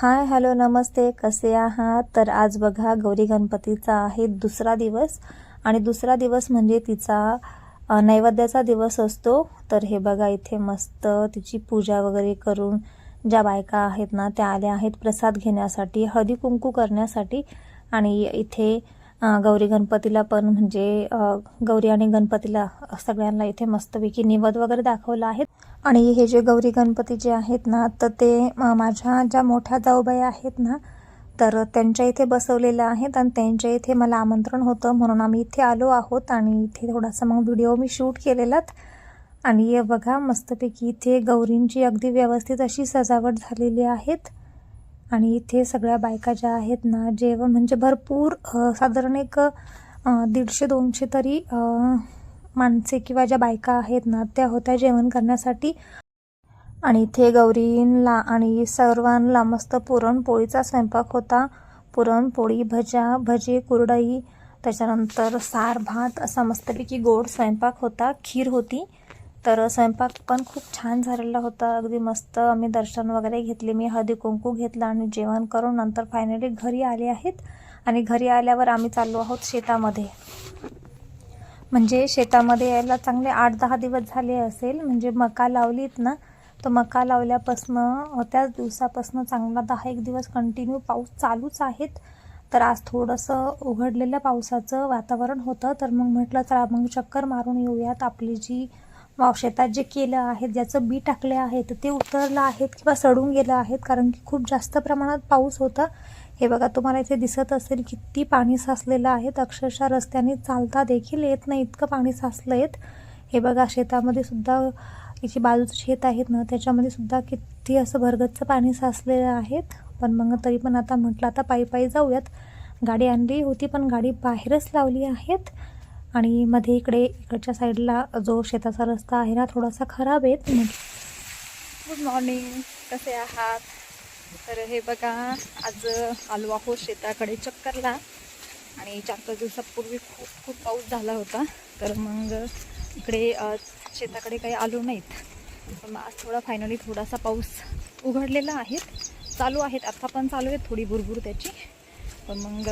Hi hello नमस्ते. कसे आहात? तर आज बघा गौरी गणपतीचा आहे दुसरा दिवस. आणि दुसरा दिवस म्हणजे तिचा नैवेद्याचा दिवस असतो. तर हे बघा इथे मस्त तिची पूजा वगैरे करून ज्या बायका आहेत ना त्या आल्या आहेत प्रसाद घेण्यासाठी हळदी कुंकू करण्यासाठी. आणि इथे गौरी गणपतीला पण म्हणजे गौरी आणि गणपतीला सगळ्यांना इथे मस्तपैकी निवद वगैरे दाखवला आहे. आणि हे जे गौरी गणपती जे आहेत ना तर ते माझ्या ज्या मोठ्या जाऊबाई आहेत ना तर त्यांच्या इथे बसवलेलं आहेत आणि त्यांच्या इथे मला आमंत्रण होतं. म्हणून आम्ही इथे आलो आहोत आणि इथे थोडासा मग व्हिडिओ मी शूट केलेलात. आणि हे बघा मस्तपैकी इथे गौरींची अगदी व्यवस्थित अशी सजावट झालेली आहेत. आणि इथे सगळ्या बायका ज्या आहेत ना जेवण म्हणजे भरपूर साधारण एक दीडशे दोनशे तरी माणसे किंवा ज्या बायका आहेत ना त्या होत्या जेवण करण्यासाठी. आणि इथे गौरींना आणि सर्वांना मस्त पुरणपोळीचा स्वयंपाक होता. पुरणपोळी भजा भजे कुरडई त्याच्यानंतर सार भात असा मस्तपैकी गोड स्वयंपाक होता. खीर होती. तर स्वयंपाक पण खूप छान झालेला होता. अगदी मस्त आम्ही दर्शन वगैरे घेतले. मी हळदी कुंकू घेतला आणि जेवण करून नंतर फायनली घरी आले आहेत. आणि घरी आल्यावर आम्ही चाललो आहोत शेतामध्ये. म्हणजे शेतामध्ये यायला चांगले आठ दहा दिवस झाले असेल म्हणजे मका लावलीत ना तर मका लावल्यापासनं त्याच दिवसापासनं चांगला दहा एक दिवस कंटिन्यू पाऊस चालूच आहेत. तर आज थोडंसं उघडलेलं पावसाचं वातावरण होतं. तर मग म्हटलं चला मग चक्कर मारून येऊयात. आपली जी वाव शेतात जे केलं आहे ज्याचं बी टाकले आहे ते उतरलं आहेत किंवा सडून गेलं आहेत. कारण की खूप जास्त प्रमाणात पाऊस होता. हे बघा तुम्हाला इथे दिसत असेल किती पाणी साचलेलं आहे. अक्षरशः रस्त्याने चालता देखील येत नाही इतकं पाणी साचलं आहेत हे बघा शेतामध्ये सुद्धा इथे बाजूचं शेत आहेत ना त्याच्यामध्ये सुद्धा किती असं भरगतचं पाणी साचलेलं आहेत. पण मग तरी पण आता म्हटलं आता पायी पायी जाऊयात. गाडी आणली होती पण गाडी बाहेरच लावली आहेत. आणि मध्ये इकडे इकडच्या साईडला जो शेताचा रस्ता आहे ना थोडासा खराब आहे. गुड मॉर्निंग कसे आहात? तर हे बघा आज आलो हो आहोत शेताकडे चक्करला आणि चार पाच दिवसापूर्वी खूप खूप पाऊस झाला होता. तर मग इकडे शेताकडे काही आलो नाहीत. पण मग आज थोडा फायनली थोडासा पाऊस उघडलेला आहे. चालू आहेत. आत्ता पण चालू आहे थोडी भुरभुर त्याची. पण मग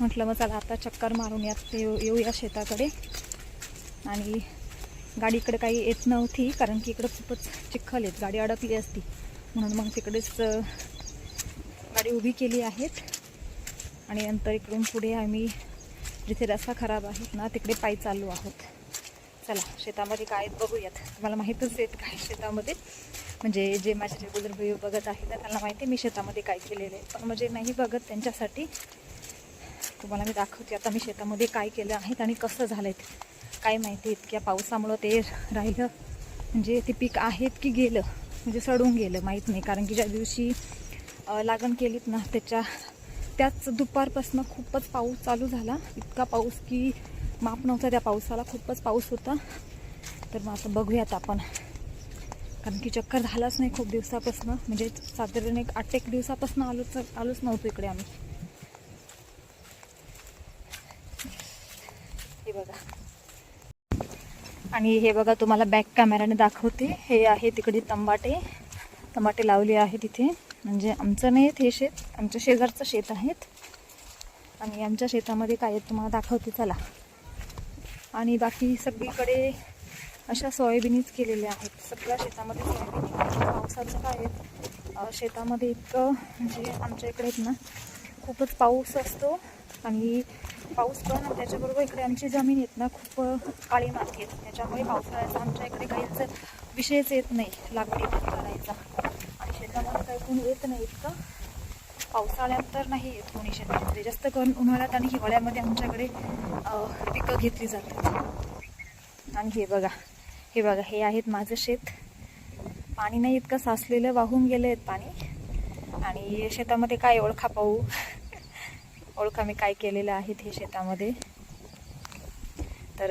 म्हटलं मग चला आता चक्कर मारून यात येऊ येऊया शेताकडे. आणि गाडी इकडे काही येत नव्हती कारण की इकडं खूपच चिखल आहेत. गाडी अडकली असती. म्हणून मग तिकडेच गाडी उभी केली आहेत. आणि नंतर इकडून पुढे आम्ही जिथे रस्ता खराब आहेत ना तिकडे पायी चाललो आहोत. चला शेतामध्ये काय आहेत बघूयात. तुम्हाला माहीतच येत काय शेतामध्ये. म्हणजे जे माझे रेग्युलर व्हिडिओ बघत आहेत ना त्यांना माहिती आहे मी शेतामध्ये काय केलेलं आहे. पण म्हणजे नाही बघत त्यांच्यासाठी तुम्हाला मी दाखवते आता मी शेतामध्ये काय केलं आहे आणि कसं झालं आहे काय माहिती इतक्या पावसामुळं ते राहिलं. म्हणजे ते पीक आहेत की गेलं. म्हणजे सडून गेलं माहीत नाही. कारण की ज्या दिवशी लागण केलीत ना त्याच्या त्याच दुपारपासून खूपच पाऊस चालू झाला. इतका पाऊस की माप नव्हता त्या पावसाला खूपच पाऊस होता. तर मग आता बघूयात आपण. कारण की चक्कर झालाच नाही खूप दिवसापासून. म्हणजे साधारण एक आठ एक दिवसापासून आलोच आलोच नव्हतो इकडे आम्ही. हे बघा. आणि हे बघा तुम्हाला बॅक कॅमेराने दाखवते. हे आहे तिकडे तंबाटे. तंबाटे लावले आहेत तिथे म्हणजे आमचं नाही हे शेत आमच्या शेजारचं शेत आहेत. आणि आमच्या शेतामध्ये काय तुम्हाला दाखवते चला. आणि बाकी सगळीकडे अशा सोयाबीनच केलेल्या आहेत. सगळ्या शेतामध्ये सोयाबीन आहे. पावसाचं काय आहेत शेतामध्ये इतकं म्हणजे आमच्या इकडे आहेत ना खूपच पाऊस असतो. आणि पाऊस पण आणि त्याच्याबरोबर इकडे आमची जमीन आहेत ना खूप काळी माती आहेत त्याच्यामुळे पावसाळ्याचा आमच्या इकडे काहीच विषयच येत नाही लागवडी करायचा. आणि शेतामध्ये काही कोण येत नाही इतकं. पावसाळ्यात तर नाही येत कोणी शेतामध्ये. जास्त करून उन्हाळ्यात आणि हिवाळ्यामध्ये आमच्याकडे पिकं घेतली जातात. आणि हे बघा हे बघा हे आहेत माझं शेत. पाणी नाही इतकं साचलेलं वाहून गेलं आहेत पाणी. आणि शेतामध्ये काय ओळखा पाहू. ओळखा मी काय केलेलं आहेत हे शेतामध्ये. तर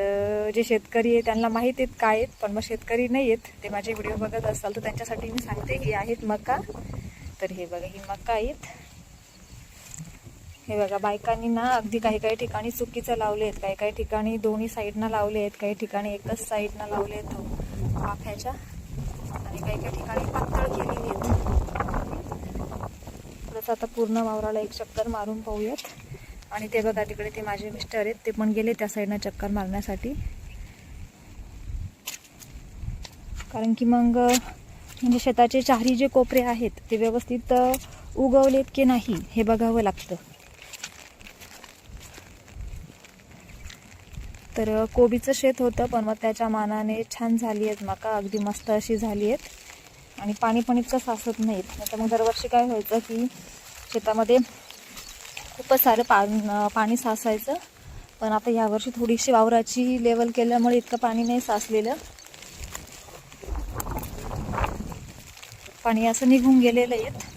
जे शेतकरी आहे त्यांना माहीत आहेत काय आहेत पण मग शेतकरी नाही आहेत. ते माझे व्हिडिओ बघत असाल तर त्यांच्यासाठी मी सांगते हे आहेत मका. तर हे बघा ही मका आहेत. हे बघा बायकांनी ना अगदी काही काही ठिकाणी चुकीचं लावले आहेत. काही काही ठिकाणी दोन्ही साईडनं लावले आहेत. काही ठिकाणी एकच साईडनं लावले आहेत. पाफ्याच्या आणि काही काही ठिकाणी पातळ केलेली आहेत. तसं आता पूर्ण वावराला एक चक्कर मारून पाहूयात. आणि ते बघा तिकडे ते माझे मिस्टर आहेत ते पण गेले त्या साईडनं चक्कर मारण्यासाठी. कारण की मग म्हणजे शेताचे चारही जे कोपरे आहेत ते व्यवस्थित उगवलेत की नाही हे बघावं लागतं. तर कोबीचं शेत होतं पण मग त्याच्या मानाने छान झाली आहेत मका अगदी मस्त अशी झाली आहेत. आणि पाणी पण इतकं साचत नाहीत. नाही तर मग दरवर्षी काय व्हायचं की शेतामध्ये खूपच सारं पान पाणी साचायचं. पण आता यावर्षी थोडीशी वावराची लेवल केल्यामुळे इतकं पाणी नाही साचलेलं. पाणी असं निघून गेलेलं आहेत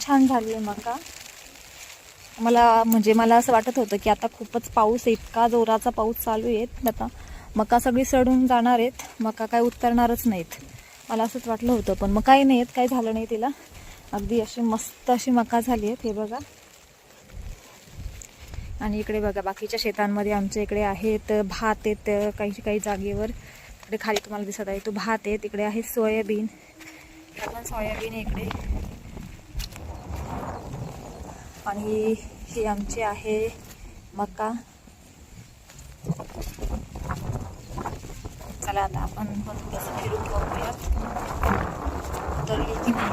छान झाली आहे मका. मला म्हणजे मला असं वाटत होतं की आता खूपच पाऊस इतका जोराचा पाऊस चालू आहे. आता मका सगळी सडून जाणार आहेत. मका काय उतरणारच नाहीत. मला असंच वाटलं होतं पण मग काही नाही आहेत काही झालं नाही तिला. अगदी अशी मस्त अशी मका झाली आहेत हे बघा. आणि इकडे बघा बाकीच्या शेतांमध्ये आमच्या इकडे आहेत भात आहेत काही काही जागेवर. इकडे खाली तुम्हाला दिसत आहे तो भात आहे तिकडे आहे सोयाबीन. पण सोयाबीन इकडे. आणि हे आमचे आहे मका. चला आता आपण पण थोडंसं फिरून बघूयात. उतरली की नाही?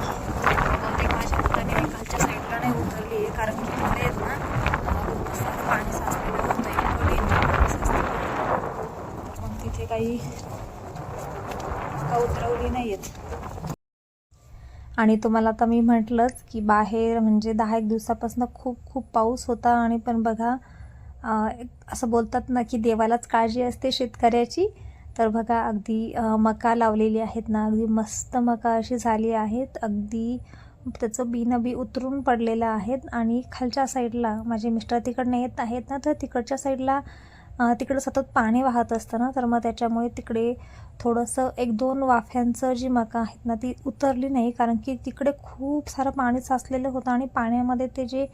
बहुतेक माझ्या हाताने कालच्या खालच्या साईडला नाही उतरली आहे कारण की मध्ये आहेत ना अं, खूप सारं पाणी साचलेलं होतं इतकं danger पाणी इथे काही उतरवली नाही आहेत आणि तुम्हाला आता मी म्हटलंच की बाहेर म्हणजे दहा एक दिवसापासून खूप खूप पाऊस होता आणि पण बघा असं बोलतात ना की देवालाच काळजी असते शेतकऱ्याची. तर बघा अगदी मका लावलेली आहेत ना अगदी मस्त मका अशी झाली आहेत. अगदी त्याचं बिनं बी उतरून पडलेलं आहेत. आणि खालच्या साईडला माझे मिस्टर तिकडनं येत आहेत ना तर तिकडच्या साईडला तिकडं सतत पाणी वाहत असतं ना तर मग त्याच्यामुळे तिकडे थोडंसं एक दोन वाफ्यांचं जी मका आहेत ना ती उतरली नाही. कारण की तिकडे खूप सारं पाणी साचलेलं होतं आणि पाण्यामध्ये ते जे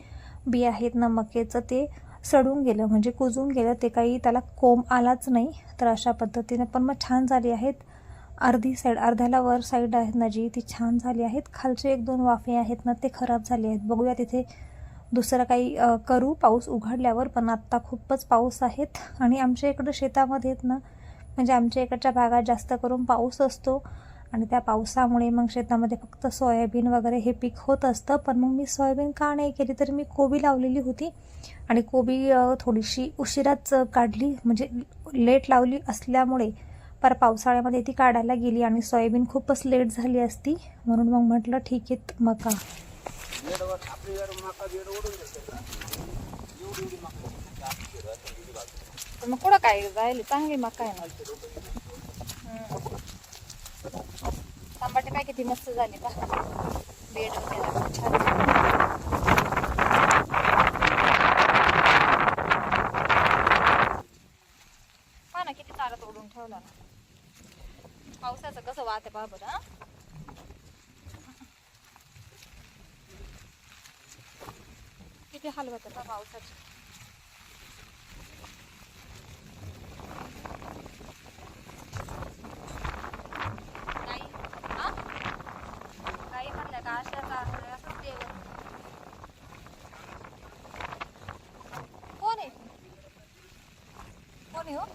बी आहेत ना मकेचं ते सडून गेलं म्हणजे कुजून गेलं. ते काही त्याला कोंब आलाच नाही तर अशा पद्धतीने. पण मग छान झाली आहेत. अर्धी साईड अर्ध्याला वर साईड आहेत ना जी ती छान झाली आहेत. खालचे एक दोन वाफे आहेत ना ते खराब झाले आहेत. बघूया तिथे दुसरं काही करू. पाऊस उघडल्यावर पण आत्ता खूपच पाऊस आहेत. आणि आमच्या इकडं शेतामध्ये आहेत ना म्हणजे आमच्या इकडच्या भागात जास्त करून पाऊस असतो. आणि त्या पावसामुळे मग शेतामध्ये फक्त सोयाबीन वगैरे हे पीक होत असतं. पण मग मी सोयाबीन का नाही केली तर मी कोबी लावलेली होती. आणि कोबी थोडीशी उशिराच काढली. म्हणजे लेट लावली असल्यामुळे पर पावसाळ्यामध्ये ती काढायला गेली. आणि सोयाबीन खूपच लेट झाली असती. म्हणून मग म्हटलं ठीक आहे मका. तर मग कुठं काय जायला? चांगली मका आहे ना. टमाटे काय किती मस्त झाले पा बेड वगैरे छान झाले. ना किती चारा तोडून ठेवला ना. पावसाचं कसं वाहते पहा बरं हा? किती हाल पावसाचे. काही म्हणलं का? अशाच आहे, असंच जेवण. कोण आहे? कोण आहे हो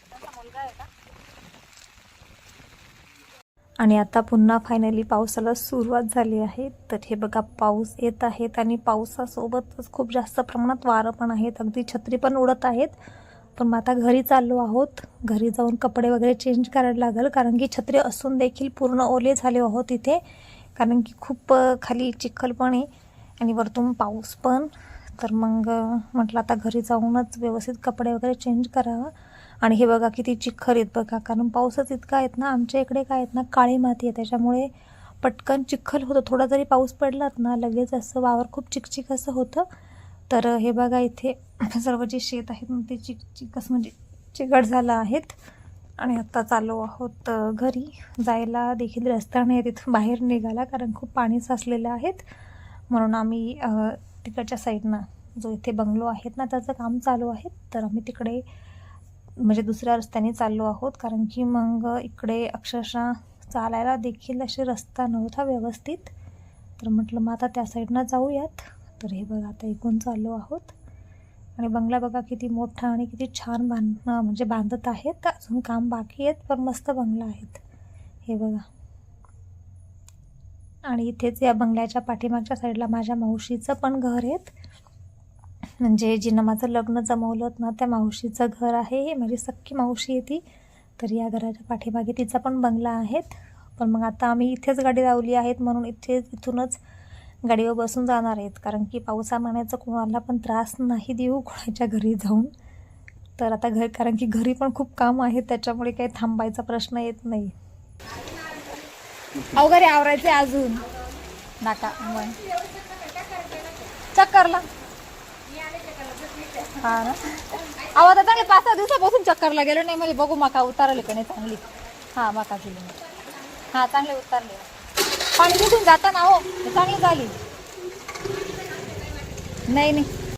त्यांचा मुलगा आहे का आणि आता पुन्हा फायनली पावसाला सुरुवात झाली आहे. तर हे बघा पाऊस येत आहेत आणि पावसासोबतच खूप जास्त प्रमाणात वारं पण आहेत. अगदी छत्री पण उडत आहेत. पण मग आता घरी चाललो आहोत. घरी जाऊन कपडे वगैरे चेंज करायला लागेल. कारण की छत्री असून देखील पूर्ण ओले झाले आहोत इथे. कारण की खूप खाली चिखल पण आहे आणि वरतून पाऊस पण. तर मग म्हटलं आता घरी जाऊनच व्यवस्थित कपडे वगैरे चेंज करावं. आणि हे बघा किती चिखल आहेत बघा कारण पाऊसच इतका आहेत ना आमच्या इकडे काय आहेत ना काळी माती आहे त्याच्यामुळे पटकन चिखल होतं. थोडा जरी पाऊस पडलात ना लगेच असं वावर खूप चिकचिक असं होतं. तर हे बघा इथे सर्व जे शेत आहेत ते चिकचिकस म्हणजे चिकट झालं आहेत. आणि आत्ता चालू आहोत घरी. जायला देखील रस्ता नाही तिथून बाहेर निघाला कारण खूप पाणी साचलेलं आहेत. म्हणून आम्ही तिकडच्या साईडनं जो इथे बंगलो आहेत ना त्याचं काम चालू आहे. तर आम्ही तिकडे म्हणजे दुसऱ्या रस्त्याने चाललो आहोत. कारण की मग इकडे अक्षरशः चालायला देखील असे रस्ता नव्हता व्यवस्थित. तर म्हटलं मग आता त्या साईडनं जाऊयात. तर हे बघा आता इकडून चाललो आहोत. आणि बंगला बघा किती मोठा आणि किती छान बांध म्हणजे बांधत आहेत. अजून काम बाकी आहेत पण मस्त बंगला आहेत. हे बघा. आणि इथेच या बंगल्याच्या पाठीमागच्या साईडला माझ्या मावशीचं पण घर आहेत. म्हणजे जिनं माझं लग्न जमवलं होतं ना त्या मावशीचं घर आहे हे माझी सख्खी मावशी आहे ती. तर या घराच्या पाठीमागे तिचा पण बंगला आहेत. पण मग आता आम्ही इथेच गाडी लावली आहेत म्हणून इथेच इथूनच गाडीवर बसून जाणार आहेत. कारण की पावसामान्याचा कोणाला पण त्रास नाही देऊ कोणाच्या घरी जाऊन. तर आता घर कारण की घरी पण खूप काम आहे त्याच्यामुळे काही थांबायचा प्रश्न येत नाही. अवघरे आवरायचे अजून. नाका मग. चक्करला हा ना. अहो आता चांगले पाच सहा दिवसापासून चक्करला गेलो नाही म्हणजे बघू मका उतारले का नाही चांगली. हा मका केली हा चांगले उतारले. पाणी निघून जाताना हो. चांगली झाली. नाही नाही.